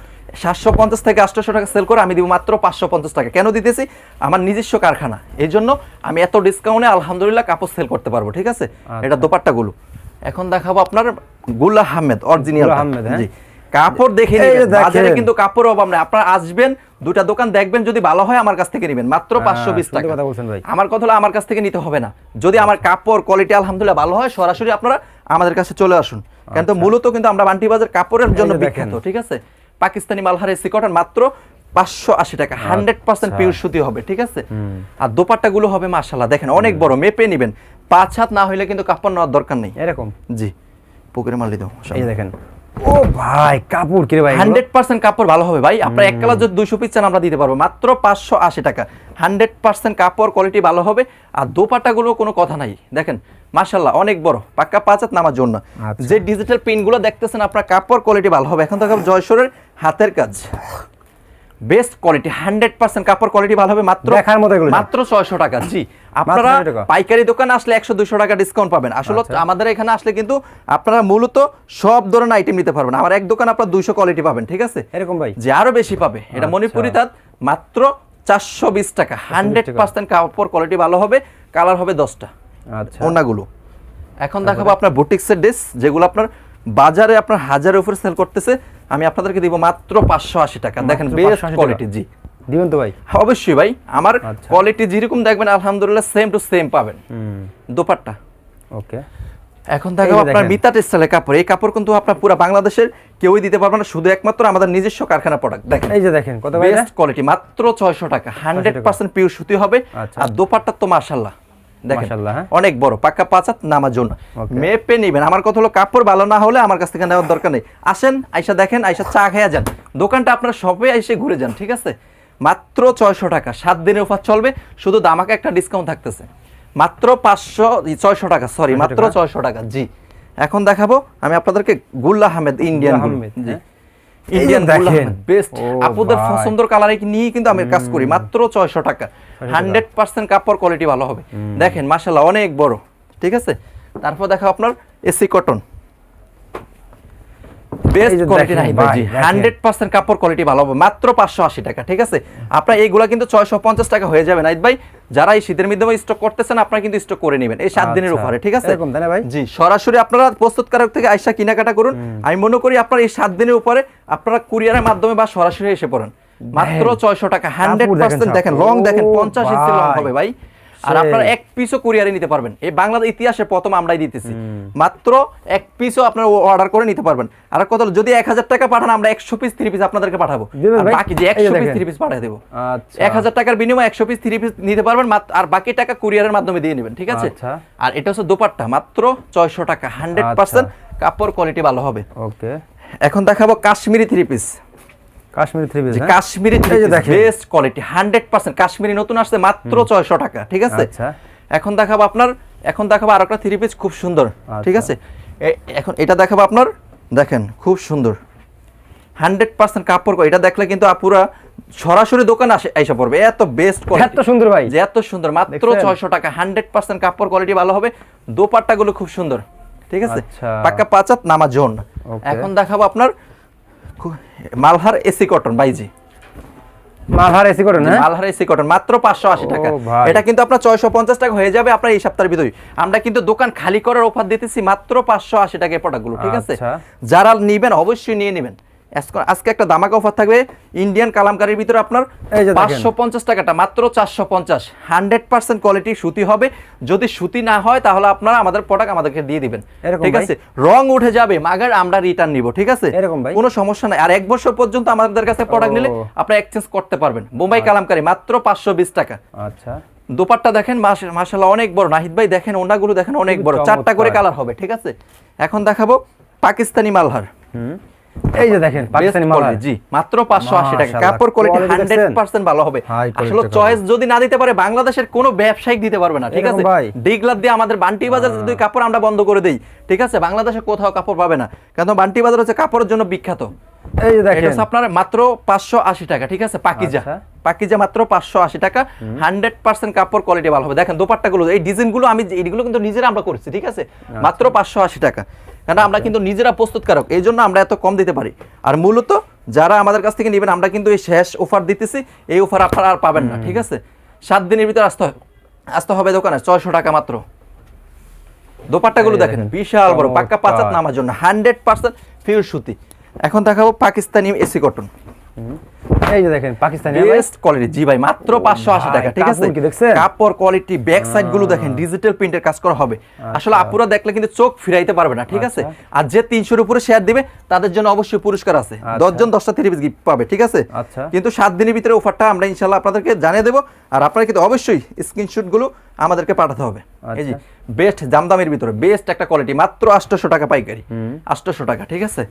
[SPEAKER 1] সাতশো পঞ্চাশ থেকে আটশোশো টাকা সেল করে আমি দিব মাত্র পাঁচশো পঞ্চাশ টাকা। কেন দিতেছি? আমার নিজস্ব কারখানা। এই জন্য আমি এত ডিসকাউন্টে আলহামদুলিল্লাহ কাপড় সেল করতে পারব ঠিক আছে?
[SPEAKER 2] আচ্ছা।
[SPEAKER 1] এটা দোপাট্টাগুলো। এখন দেখাবো আপনার গুল্লা আহমেদ অরিজিনাল
[SPEAKER 2] আহমেদ, হ্যাঁ?
[SPEAKER 1] জি। কাপড় দেখে বাজারে কিন্তু কাপড় অভাব নেই। আপনারা আসবেন দুটা দোকান দেখবেন যদি ভালো হয় আমার কাছ থেকে নেবেন। মাত্র
[SPEAKER 2] হ্যাঁ,
[SPEAKER 1] পাঁচশো বিশ টাকা।
[SPEAKER 2] কথা বলছেন ভাই।
[SPEAKER 1] আমার কথা হলো আমার কাছ থেকে নিতে হবে না। যদি আমার কাপড় কোয়ালিটি আলহামদুলিল্লাহ ভালো হয় সরাসরি আপনারা আমাদের কাছে চলে আসুন। কিন্তু মূলত কিন্তু আমরা বান্টি বাজার কাপড়ের জন্য
[SPEAKER 2] আচ্ছা।
[SPEAKER 1] বিখ্যাত ঠিক আছে? পাকিস্তানি মালহারের এসি কটন মাত্র পাঁচশো আশি টাকা হান্ড্রেড পার্সেন্ট
[SPEAKER 2] পিউর
[SPEAKER 1] পিওর সুতি হবে ঠিক আছে? আর দোপাট্টা গুলো হবে মাসাল্লাহ দেখেন অনেক বড় মেপে নিবেন। পাঁচ হাত না হইলে কিন্তু কাপড় নেওয়ার দরকার নেই।
[SPEAKER 2] এরকম?
[SPEAKER 1] জি পুকুরে মাল
[SPEAKER 2] এই দেখেন ও ভাই কাপড় কিরে ভাই
[SPEAKER 1] হান্ড্রেড পার্সেন্ট কাপড় ভালো হবে ভাই। আপনার এক কালার যদি দুইশো পিস চান আমরা দিতে পারব। মাত্র পাঁচশো আশি টাকা। হান্ড্রেড পার্সেন্ট কাপড় কোয়ালিটি ভালো হবে। আর দোপাটাগুলো কোনো কথা নাই। দেখেন মাশাল্লাহ অনেক বড়। পাক্কা পাঁচ হাত নামার জন্য।
[SPEAKER 2] আচ্ছা।
[SPEAKER 1] যে ডিজিটাল পিনগুলো দেখতেছেন আপনার কাপড় কোয়ালিটি ভালো হবে। এখন তো জয়সরের হাতের কাজ। বেস্ট কোয়ালিটি হান্ড্রেড পার্সেন্ট কাপড় কোয়ালিটি ভালো হবে মাত্র
[SPEAKER 2] দেখার মতো
[SPEAKER 1] মাত্র ছয়শো টাকা। জি আপনারা পাইকারি দোকানে আসলে একশো দুশো টাকা ডিসকাউন্ট পাবেন। আসলে
[SPEAKER 2] আচ্ছা।
[SPEAKER 1] আমাদের এখানে আসলে কিন্তু আপনারা মূলত সব ধরনের আইটেম নিতে পারবেন। আমার এক দোকান আপনার দুইশো কোয়ালিটি পাবেন ঠিক আছে?
[SPEAKER 2] এরকম ভাই।
[SPEAKER 1] যে আরও বেশি পাবে। এটা
[SPEAKER 2] আচ্ছা।
[SPEAKER 1] মণিপুরি তাঁত মাত্র চারশো বিশ টাকা। হান্ড্রেড পার্সেন্ট কাপড় কোয়ালিটি ভালো হবে কালার হবে দশটা।
[SPEAKER 2] আচ্ছা।
[SPEAKER 1] ওনাগুলো। এখন দেখাবো আপনার বুটিক্সের ড্রেস যেগুলো আপনার বাজারে আপনার হাজারের উপরে সেল করতেছে। আমি আপনাদেরকে দিব মাত্র পাঁচশো আশি টাকা। দেখেন বেস্ট কোয়ালিটি জি
[SPEAKER 2] দিবেন তো ভাই?
[SPEAKER 1] অবশ্যই ভাই আমার
[SPEAKER 2] আচ্ছা।
[SPEAKER 1] কোয়ালিটি যেরকম দেখবেন আলহামদুলিল্লাহ সেম টু সেম পাবেন। দোপাট্টা।
[SPEAKER 2] ওকে।
[SPEAKER 1] এখন দেখাবো আপনার। মিতা টেক্সটাইলের কাপড়। এই কাপড় কিন্তু আপনার পুরো বাংলাদেশের কেউই দিতে পারবে না শুধু একমাত্র আমাদের নিজস্ব কারখানা প্রোডাক্ট দেখেন।
[SPEAKER 2] এই যে দেখেন কত ভাই
[SPEAKER 1] বেস্ট কোয়ালিটি মাত্র ছয়শো টাকা। হান্ড্রেড পার্সেন্ট পিওর সুতি হবে।
[SPEAKER 2] আচ্ছা।
[SPEAKER 1] আর দোপাট্টা তো মাশাল্লাহ দেখেন
[SPEAKER 2] হ্যাঁ।
[SPEAKER 1] অনেক বড় পাক্কা পাঁচাত নামার জন্য। মেপে নিবেন। আমার কথা হলো কাপড় ভালো না হলে আমার কাছ থেকে নেওয়ার দরকার নেই। আসেন আইসা দেখেন আইসা চা খেয়ে যান। দোকানটা আপনার সবে এসে ঘুরে যান ঠিক আছে? মাত্র ছয়শো টাকা সাত দিনের অফার চলবে। শুধু দামাকে একটা ডিসকাউন্ট থাকতেছে। মাত্র পাঁচশো ছয়শো টাকা সরি মাত্র ছয়শো টাকা জি। এখন দেখাবো আমি আপনাদেরকে গুল্লা আহমেদ ইন্ডিয়ান জি।
[SPEAKER 2] হ্যাঁ।
[SPEAKER 1] ইন্ডিয়ান
[SPEAKER 2] দেখেন।
[SPEAKER 1] বেস্ট আপুদের। পছন্দের কালার নিয়ে কিন্তু আমি কাজ করি। মাত্র ছয়শো টাকা। হান্ড্রেড পার্সেন্ট কাপড় কোয়ালিটি ভালো হবে। দেখেন মাসাল্লাহ অনেক বড়। ঠিক আছে? তারপর দেখো আপনার এসি কটন বেস্ট কোয়ালিটি নাই
[SPEAKER 2] ভাই,
[SPEAKER 1] জি
[SPEAKER 2] দেখেন।
[SPEAKER 1] হান্ড্রেড পার্সেন্ট কাপড় কোয়ালিটি ভালো হবে মাত্র পাঁচশো আশি টাকা ঠিক আছে? আপনার এইগুলা কিন্তু ছয়শো পঞ্চাশ টাকা হয়ে যাবে নাইত ভাই। যারা এই শীতের মধ্যে স্টক করতেছেন আপনারা কিন্তু স্টক করে নেবেন এই সাত দিনের
[SPEAKER 2] আচ্ছা।
[SPEAKER 1] উপরে ঠিক আছে?
[SPEAKER 2] এরকম ভাই?
[SPEAKER 1] জি সরাসরি আপনারা প্রস্তুতকারক থেকে আইসা কেনাকাটা করুন। আমি মনে করি আপনার এই সাত দিনের উপরে আপনারা কুরিয়ারের মাধ্যমে বা সরাসরি এসে পড়েন। মাত্র ছয়শো টাকা হান্ড্রেড
[SPEAKER 2] দেখেন
[SPEAKER 1] লং দেখেন পঞ্চাশ ইঞ্চি লং হবে ভাই। আর আপনারা এক পিসও কুরিয়ারে নিতে পারবেন। এই বাংলাদেশ ইতিহাসে প্রথম আমরাই দিতেছি। মাত্র এক পিসও আপনারা অর্ডার করে নিতে পারবেন। আর কত যদি এক হাজার টাকা পাঠান আমরা একশো পিস থ্রি পিস আপনাদেরকে পাঠাবো? বাকি যে একশো পিস থ্রি পিস পাঠিয়ে দেবো।
[SPEAKER 2] আচ্ছা।
[SPEAKER 1] এক হাজার টাকার বিনিময়ে একশো পিস থ্রি পিস নিতে পারবেন আর বাকি টাকা কুরিয়ারের মাধ্যমে দিয়ে নেবেন ঠিক আছে?
[SPEAKER 2] আচ্ছা।
[SPEAKER 1] আর এটা হচ্ছে দোপাট্টা মাত্র ছয়শো টাকা হান্ড্রেড পার্সেন্ট কাপড় কোয়ালিটি ভালো হবে।
[SPEAKER 2] ওকে।
[SPEAKER 1] এখন দেখাবো Kashmiri three piece
[SPEAKER 2] Kashmiri three piece
[SPEAKER 1] Kashmiri three piece best quality hundred percent Kashmiri নতুন আসছে মাত্র ছয়শো টাকা ঠিক আছে?
[SPEAKER 2] আচ্ছা।
[SPEAKER 1] এখন দেখাবো আপনার এখন দেখাবো আর একটা থ্রি পিস খুব সুন্দর ঠিক
[SPEAKER 2] আচ্ছা।
[SPEAKER 1] আছে এখন এটা দেখাবো আপনার দেখেন খুব সুন্দর। হান্ড্রেড পার্সেন্ট কাপড় এটা দেখলে কিন্তু আপুরা সরাসরি দোকান আসে এসে পড়বে। এত বেস্ট
[SPEAKER 2] এত সুন্দর ভাই।
[SPEAKER 1] যে এত সুন্দর মাত্র
[SPEAKER 2] দেখছেন?
[SPEAKER 1] ছয়শো টাকা হান্ড্রেড পার্সেন্ট কাপড় কোয়ালিটি ভালো হবে। দোপাট্টা গুলো খুব সুন্দর ঠিক আছে?
[SPEAKER 2] আচ্ছা।
[SPEAKER 1] পাক্কা পাঁচাত নামা জোন। এখন দেখাবো আপনার মালহার এসি কটন বাইজি
[SPEAKER 2] মালহার এসি কটন হ্যাঁ?
[SPEAKER 1] মালহার এসি কটন মাত্র পাঁচশো আশি
[SPEAKER 2] ও
[SPEAKER 1] টাকা। এটা কিন্তু আপনার ছয়শো পঞ্চাশ টাকা হয়ে যাবে আপনার এই সপ্তাহের ভিতরে আমরা কিন্তু দোকান খালি করার অফার দিতেছি মাত্র পাঁচশো আশি টাকা প্রোডাক্টগুলো ঠিক আছে?
[SPEAKER 2] আচ্ছা।
[SPEAKER 1] যারা নিবেন অবশ্যই নিয়ে নেবেন। আজকে- একটা দামাকা অফার থাকবে। ইন্ডিয়ান কালামকারির ভিতরে আপনার
[SPEAKER 2] এই যে দেখেন।
[SPEAKER 1] পাঁচশো পঞ্চাশ টাকাটা মাত্র চারশো পঞ্চাশ। হান্ড্রেড পার্সেন্ট কোয়ালিটি সুতি হবে। যদি সুতি না হয় তাহলে আপনারা আমাদের প্রোডাক্ট আমাদেরকে দিয়ে দিবেন। ঠিক আছে? রং উঠে যাবে মাগার আমরা রিটার্ন নিব ঠিক আছে? কোনো সমস্যা নাই। আর এক বছর পর্যন্ত আমাদের কাছে প্রোডাক্ট নিলে
[SPEAKER 2] ও।
[SPEAKER 1] আপনি এক্সচেঞ্জ করতে পারবেন। বোম্বাই কালামকারি মাত্র পাঁচশো বিশ টাকা।
[SPEAKER 2] আচ্ছা।
[SPEAKER 1] দোপাট্টা দেখেন মাসাল্লাহ অনেক বড়। নাহিদ ভাই দেখেন ওনাগুলো দেখেন অনেক বড়। চারটা করে কালার হবে ঠিক আছে? এখন দেখাবো পাকিস্তানি মালহার।
[SPEAKER 2] হুম। এই যে দেখেন পাকিস্তানি
[SPEAKER 1] quality, জি মাত্র পাঁচশো আশি টাকা। কাপড় কোয়ালিটি
[SPEAKER 2] quality
[SPEAKER 1] হান্ড্রেড
[SPEAKER 2] দেখছেন?
[SPEAKER 1] পার্সেন্ট ভালো হবে। আসলে চয়েস যদি না দিতে পারে বাংলাদেশের কোনো ব্যবসায়িক দিতে পারবে না ঠিক আছে? ডিগলার দিয়ে আমাদের বান্টি বাজার যদি কাপড় আমরা বন্ধ করে দেই ঠিক আছে? বাংলাদেশে কোথাও কাপড় পাবে না। কারণ বান্টি বাজার হচ্ছে কাপড়ের জন্য বিখ্যাত।
[SPEAKER 2] এই যে দেখেন।
[SPEAKER 1] আপনার মাত্র পাঁচশো আশি টাকা ঠিক আছে? পাকিজা।
[SPEAKER 2] আচ্ছা।
[SPEAKER 1] পাকিজা মাত্র পাঁচশো আশি টাকা। হান্ড্রেড পার্সেন্ট কাপড় কোয়ালিটি ভালো হবে। দেখেন দোপাট্টাগুলো এই ডিজাইনগুলো আমি এইগুলো কিন্তু নিজেরা আমরা করছি ঠিক আছে?
[SPEAKER 2] আচ্ছা।
[SPEAKER 1] মাত্র পাঁচশো আশি টাকা। কারণ আমরা কিন্তু নিজেরা প্রস্তুতকারক এই জন্য আমরা এত কম দিতে পারি। আর মূলত যারা আমাদের কাছ থেকে নেবেন আমরা কিন্তু এই শেষ অফার দিতেছি এই অফার আপনারা আর পাবেন না ঠিক আছে? সাত দিনের ভিতরে আসতে হবে আসতে হবে দোকানে ছয়শো টাকা মাত্র। দোপাট্টাগুলো দেখেন, বিশাল বড় পাক্কা পাঁচাত নামার জন্য হান্ড্রেড পার্সেন্ট ফিউর সুতি। এখন দেখাবো পাকিস্তানি এসি কটন।
[SPEAKER 2] এই যে দেখেন পাকিস্তানি
[SPEAKER 1] বেস্ট কোয়ালিটি জি ভাই মাত্র পাঁচশো আশি
[SPEAKER 2] ভাই,
[SPEAKER 1] টাকা ঠিক আছে?
[SPEAKER 2] কাপড়
[SPEAKER 1] কোয়ালিটি ব্যাক সাইডগুলো দেখেন ডিজিটাল প্রিন্টের কাজ করা হবে। আসলে আপুরা দেখলে কিন্তু চোখ ফিরাইতে পারবে না ঠিক আছে? আর যে তিনশোর উপরে শেয়ার দিবে তাদের জন্য অবশ্যই পুরস্কার আছে।
[SPEAKER 2] আচ্ছা।
[SPEAKER 1] দশজন দশটা থ্রি পিস গিফট পাবে ঠিক আছে?
[SPEAKER 2] আচ্ছা।
[SPEAKER 1] কিন্তু সাত দিনের ভিতরে অফারটা আমরা ইনশাল্লাহ আপনাদেরকে জানিয়ে দেবো আর আপনারা কিন্তু অবশ্যই স্ক্রিনশটগুলো আমাদেরকে পাঠাতে হবে। এই যে বেস্ট ভিতরে বেস্ট একটা কোয়ালিটি মাত্র আটশোশো টাকা পাইকারি। আটশোশো টাকা ঠিক আছে?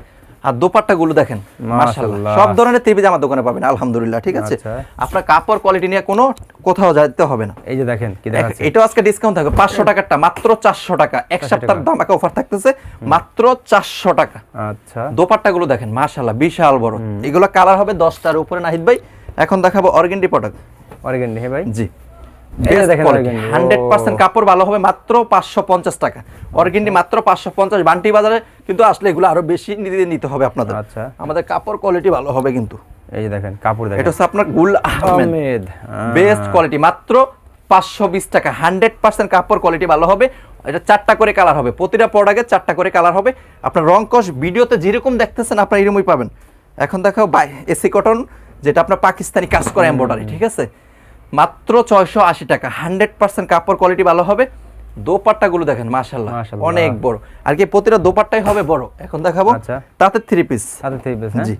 [SPEAKER 1] আর দোপাট্টা গুলো দেখেন মাশাআল্লাহ।
[SPEAKER 2] মাশাআল্লাহ।
[SPEAKER 1] সব ধরনের ত্রিপিজ আমার দোকানে পাবেন আলহামদুলিল্লাহ ঠিক আছে?
[SPEAKER 2] আচ্ছা।
[SPEAKER 1] আপনার কাপড় কোয়ালিটি নিয়ে কোনো কোথাও যেতে হবে না।
[SPEAKER 2] এই যে দেখেন কি দেখাচ্ছে?
[SPEAKER 1] এটাও আজকে ডিসকাউন্ট থাকবে পাঁচশো টাকারটা মাত্র চারশো টাকা। এক
[SPEAKER 2] 400
[SPEAKER 1] সপ্তাহ
[SPEAKER 2] টাকা।
[SPEAKER 1] দামাকা অফার থাকতেছে মাত্র চারশো টাকা।
[SPEAKER 2] আচ্ছা।
[SPEAKER 1] দোপাট্টা গুলো দেখেন মাশাল্লাহ বিশাল বড়। এগুলো কালার হবে দশটার উপরে নাহিদ ভাই। এখন দেখাবো অর্গেন্ডি প্রোডাক্ট
[SPEAKER 2] অরিগেন্ডি হ্যাঁ ভাই?
[SPEAKER 1] জি। হান্ড্রেড
[SPEAKER 2] ও।
[SPEAKER 1] পার্সেন্ট কাপড় ভালো হবে মাত্র পাঁচশো পঞ্চাশ টাকা। অর্গেন্ডি মাত্র পাঁচশো পঞ্চাশ বান্টি বাজারে কিন্তু আসলে এগুলো আরও বেশি নিতে নিতে হবে আপনাদের।
[SPEAKER 2] আচ্ছা।
[SPEAKER 1] আমাদের কাপড় কোয়ালিটি ভালো হবে কিন্তু।
[SPEAKER 2] এই দেখেন কাপড় দেখেন।
[SPEAKER 1] এটা হচ্ছে আপনার গুল আহমেদ।
[SPEAKER 2] আহমেদ
[SPEAKER 1] বেস্ট কোয়ালিটি মাত্র পাঁচশো বিশ টাকা। হান্ড্রেড পার্সেন্ট কাপড় কোয়ালিটি ভালো হবে। এটা চারটা করে কালার হবে। প্রতিটা প্রোডাক্টে চারটা করে কালার হবে। আপনার রং কস ভিডিওতে যেরকম দেখতেছেন আপনার এরকমই পাবেন। এখন দেখো বাই এসি কটন যেটা আপনার পাকিস্তানি কাজ করে এম্বয়ডারি ঠিক আছে? মাত্র ছয়শো আশি টাকা। হান্ড্রেড পার্সেন্ট কাপড় কোয়ালিটি ভালো হবে। দোপাট্টাগুলো দেখেন মাশাল্লাহ অনেক বড়। আর কি প্রতিটা দোপাট্টাই হবে বড়। এখন দেখাবো।
[SPEAKER 2] আচ্ছা।
[SPEAKER 1] তাতে থ্রি পিস
[SPEAKER 2] সাথে থ্রি পিস হ্যাঁ?
[SPEAKER 1] জি।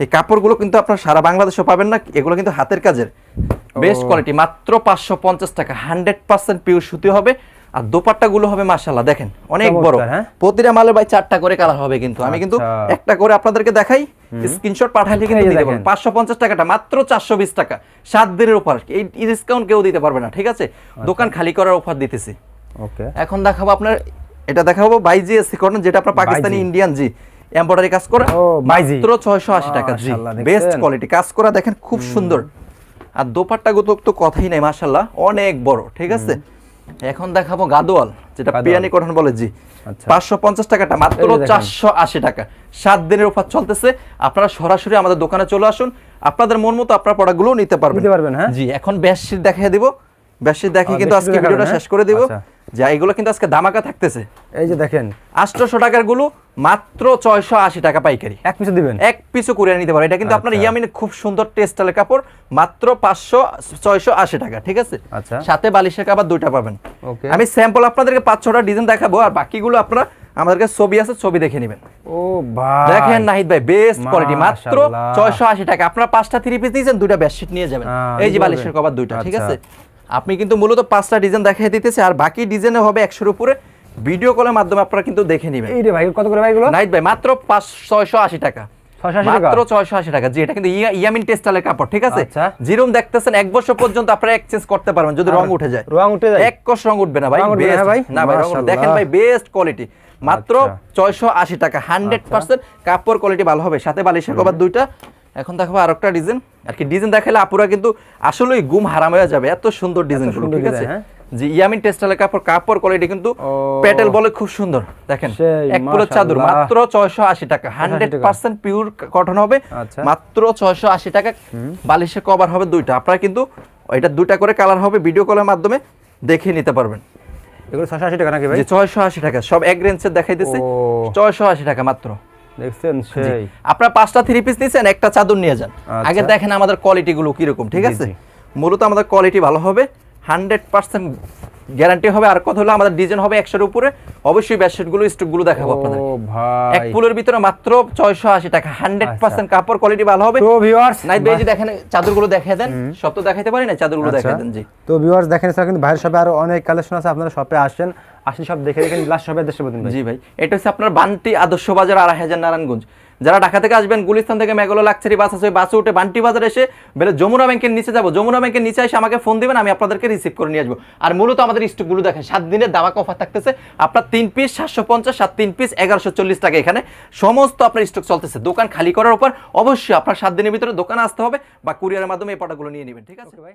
[SPEAKER 1] এই কাপড়গুলো কিন্তু আপনার সারা বাংলাদেশে পাবেন না। এগুলো কিন্তু হাতের কাজের। বেস্ট কোয়ালিটি মাত্র পাঁচশো পঞ্চাশ টাকা। হান্ড্রেড পার্সেন্ট পিওর সুতি হবে। আর দোপাট্টাগুলো হবে মাশাল্লাহ দেখেন অনেক বড়।
[SPEAKER 2] হ্যাঁ?
[SPEAKER 1] প্রতিটা মালের ভাই চারটা করে কালার হবে কিন্তু। আমি কিন্তু
[SPEAKER 2] আচ্ছা।
[SPEAKER 1] একটা করে আপনাদেরকে দেখাই স্ক্রিনশট পাঠাইলে কিন্তু দিতে পারবেন। পাঁচশো পঞ্চাশ টাকাটা মাত্র চারশো বিশ টাকা। সাত দিনের উপর এই ডিসকাউন্ট কেউ দিতে পারবে না ঠিক আছে?
[SPEAKER 2] আচ্ছা।
[SPEAKER 1] দোকান খালি করার অফার দিতেছি। এখন দেখাবো আপনার এটা দেখাবো বাইজি এসি কটন যেটা আপনার পাকিস্তানি ইন্ডিয়ান জি এমব্রয়ডারি কাজ করা মাত্র ছয়শো আশি টাকা জি বেস্ট কোয়ালিটি কাজ করা দেখেন খুব সুন্দর। আর দোপাট্টা গুতো তো কথাই নাই মাশাল্লাহ অনেক বড় ঠিক আছে? এখন দেখাবো গাদোয়াল যেটা পিয়ানি কটন বলে জি
[SPEAKER 2] আচ্ছা।
[SPEAKER 1] পাঁচশো পঞ্চাশ টাকাটা মাত্র। চারশো আশি টাকা সাত দিনের অফার চলতেছে আপনারা সরাসরি আমাদের দোকানে চলে আসুন আপনাদের মন মতো আপনার প্রোডাক্টগুলো নিতে পারবেন
[SPEAKER 2] নিতে পারবেন, হ্যাঁ?
[SPEAKER 1] জি এখন বেডশিট দেখিয়ে দিব বেডশিট দেখে কিন্তু আজকে ভিডিওটা
[SPEAKER 2] হ্যাঁ?
[SPEAKER 1] শেষ করে দিব
[SPEAKER 2] আচ্ছা।
[SPEAKER 1] যা এগুলো কিন্তু আজকে দামাকা থাকতেছে।
[SPEAKER 2] এই যে দেখেন।
[SPEAKER 1] আটশোশো টাকারগুলো মাত্র ছয়শো আশি টাকা পাইকারি।
[SPEAKER 2] এক পিছু দিবেন?
[SPEAKER 1] এক পিসও করে নিতে পারো। এটা কিন্তু আপনার
[SPEAKER 2] আচ্ছা।
[SPEAKER 1] ইয়ামিনের খুব সুন্দর টেস্টালের কাপড় মাত্র পাঁচশো ছয়শো আশি টাকা ঠিক আছে?
[SPEAKER 2] আচ্ছা।
[SPEAKER 1] সাথে বালিশের কাপড় দুইটা পাবেন। আমি স্যাম্পল আপনাদেরকে পাঁচ ছটা ডিজাইন দেখাবো আর বাকিগুলো আপনারা আমাদেরকে ছবি আছে ছবি দেখে নেবেন।
[SPEAKER 2] ও ভাই।
[SPEAKER 1] দেখেন নাহিদ ভাই বেস্ট কোয়ালিটি মাত্র
[SPEAKER 2] মাশাআল্লাহ।
[SPEAKER 1] ছয়শো আশি টাকা। আপনারা পাঁচটা থ্রি পিস দিয়েছেন দুইটা বেডশিট নিয়ে যাবেন। এই যে বালিশের। কভার দুইটা ঠিক
[SPEAKER 2] আচ্ছা।
[SPEAKER 1] আছে? আপনি কিন্তু মূলত পাঁচটা ডিজাইন দেখাই দিতেছে আর বাকি ডিজাইনে হবে একশোর উপরে। ভিডিও কলের মাধ্যমে আপনারা কিন্তু দেখে নেবেন।
[SPEAKER 2] এই রে ভাই কত করে ভাই এগুলো?
[SPEAKER 1] নাইট ভাই মাত্র পাঁচ ছয়শো আশি টাকা।
[SPEAKER 2] 680 টাকা?
[SPEAKER 1] মাত্র ছয়শো আশি টাকা জি এটা কিন্তু ইয়ামিন টেস্টালের কাপড় ঠিক আছে?
[SPEAKER 2] আচ্ছা।
[SPEAKER 1] জিরুম দেখতেছেন এক বছর পর্যন্ত আপনারা এক্সচেঞ্জ করতে পারবেন যদি রং উঠে যায়।
[SPEAKER 2] রং উঠে যায়?
[SPEAKER 1] এক কষ রং উঠবে না ভাই
[SPEAKER 2] না, ভাই?
[SPEAKER 1] দেখেন ভাই বেস্ট কোয়ালিটি মাত্র
[SPEAKER 2] আচ্ছা।
[SPEAKER 1] ছয়শো আশি টাকা হান্ড্রেড পার্সেন্ট কাপড় কোয়ালিটি ভালো হবে। সাথে বালিশের কভার দুইটা এখন দেখো আর একটা ডিজাইন আর কি ডিজাইন দেখালে আপুরা কিন্তু আসলেই গুম হারাম হয়ে যাবে। এত সুন্দর ডিজাইন
[SPEAKER 2] সুন্দর
[SPEAKER 1] ঠিক আছে?
[SPEAKER 2] design, হ্যাঁ?
[SPEAKER 1] জি ইয়ামিন টেস্টালের কাপড় কাপড় কোয়ালিটি কিন্তু প্যাটেল বলে খুব সুন্দর দেখেন? এক পুরো চাদর মাত্র ছয়শো আশি টাকা। হান্ড্রেড
[SPEAKER 2] টাকা।
[SPEAKER 1] পার্সেন্ট পিওর কটন হবে
[SPEAKER 2] আচ্ছা।
[SPEAKER 1] মাত্র ছয়শো আশি টাকা। বালিশের কভার হবে দুইটা। আপনারা কিন্তু এটা দুইটা করে কালার হবে ভিডিও কলের মাধ্যমে দেখে নিতে পারবেন।
[SPEAKER 2] এগুলো ছশো আশি টাকা নাকি ভাই?
[SPEAKER 1] যে ছয়শো আশি টাকা। সব এক রেঞ্জের দেখাই দিচ্ছে।
[SPEAKER 2] ও।
[SPEAKER 1] ছয়শো আশি টাকা মাত্র।
[SPEAKER 2] দেখছেন সেই।
[SPEAKER 1] আপনারা পাঁচটা থ্রি পিস নিয়েছেন একটা চাদর নিয়ে যান।
[SPEAKER 2] আচ্ছা।
[SPEAKER 1] আগে দেখেন আমাদের কোয়ালিটি গুলো কীরকম ঠিক আছে? মূলত আমাদের কোয়ালিটি ভালো হবে হান্ড্রেড পার্সেন্ট গ্যারান্টি হবে। আর কথা হলো আমাদের ডিজাইন হবে একশোর উপরে অবশ্যই ব্যাডশিটগুলো স্টকগুলো দেখাবো আপনাদের।
[SPEAKER 2] ও
[SPEAKER 1] এক পুলের ভিতরে মাত্র ছয়শো আশি টাকা হান্ড্রেড পার্সেন্ট কাপড় কোয়ালিটি ভালো হবে।
[SPEAKER 2] তো ভিউয়ার্স
[SPEAKER 1] নাইট ভাই দেখেন চাদরগুলো দেখিয়ে দেন সব তো দেখাইতে পারি না চাদরগুলো
[SPEAKER 2] আচ্ছা।
[SPEAKER 1] দেখিয়ে দেন জি।
[SPEAKER 2] তো ভিউয়ার্স দেখেন স্যার কিন্তু বাইরের শপে আরও অনেক কালেকশন আছে আপনারা শপে আসেন। আসেন সব দেখে দেখেন লাস্ট শপে দেশে বলুন
[SPEAKER 1] জি ভাই এটা হচ্ছে আপনার বান্টি আদর্শ বাজার আড়াই হাজার নারায়ণগঞ্জ। যারা ঢাকা থেকে আসবেন গুলিস্তান থেকে মেঘলো লাক্সারি বাস আছে বাসে উঠে বান্টি বাজার এসে বেলে যমুনা ব্যাংকের নিচে যাব। যমুনা ব্যাংকের নিচে এসে আমাকে ফোন দিবেন আমি আপনাদেরকে রিসিভ করে নিয়ে আসব। আর মূলত আমাদের স্টকগুলো দেখেন সাত দিনের দামাক অফার থাকতেছে। আপনার তিন পিস সাতশো পঞ্চাশ সাত তিন পিস এগারোশো চল্লিশ টাকা এখানে। সমস্ত আপনার স্টক চলতেছে। দোকান খালি করার উপর অবশ্যই আপনার সাত দিনের ভিতরে দোকান আসতে হবে বা কুরিয়ারের মাধ্যমে এই প্রোডাক্টগুলো নিয়ে নেবেন ঠিক আছে?
[SPEAKER 2] ভাই